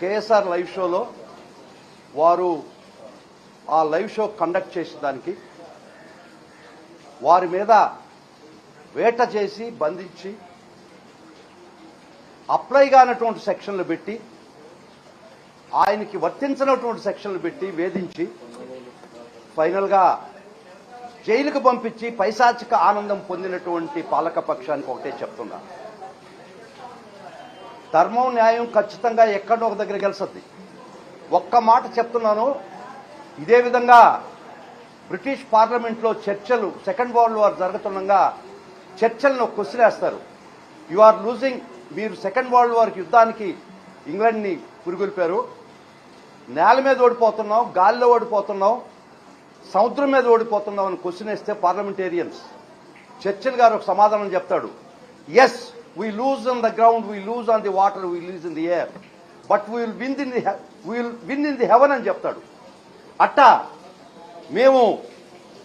KSR live షోలో వారు ఆ లైవ్ షో కండక్ట్ చేసేదానికి వారి మీద వేట చేసి బంధించి అప్లై కానటువంటి సెక్షన్లు పెట్టి ఆయనకి వర్తించినటువంటి సెక్షన్లు పెట్టి వేధించి ఫైనల్గా జైలుకు పంపించి పైశాచిక ఆనందం పొందినటువంటి పాలక పక్షానికి ఒకటే చెప్తున్నాను ధర్మం న్యాయం ఖచ్చితంగా ఎక్కడో ఒక దగ్గర గెలుస్తుంది. ఒక్క మాట చెప్తున్నాను. ఇదే విధంగా బ్రిటిష్ పార్లమెంట్లో చర్చలు సెకండ్ వరల్డ్ వార్ జరుగుతుండగా చర్చలను కొసిలేస్తారు యు ఆర్ లూజింగ్ మీరు సెకండ్ వరల్డ్ వార్ యుద్ధానికి ఇంగ్లాండ్ని పురుగులిపారు. నేల మీద ఓడిపోతున్నాం గాలిలో ఓడిపోతున్నాం సముద్రం మీద ఓడిపోతున్నాం అని క్వశ్చన్ వేస్తే పార్లమెంటేరియన్స్. చర్చిల్ గారు ఒక సమాధానం చెప్తాడు. Yes We lose on the ground we lose on the water we lose in the air. But will win in the will win in the heaven అని చెప్తాడు అట్టా మేము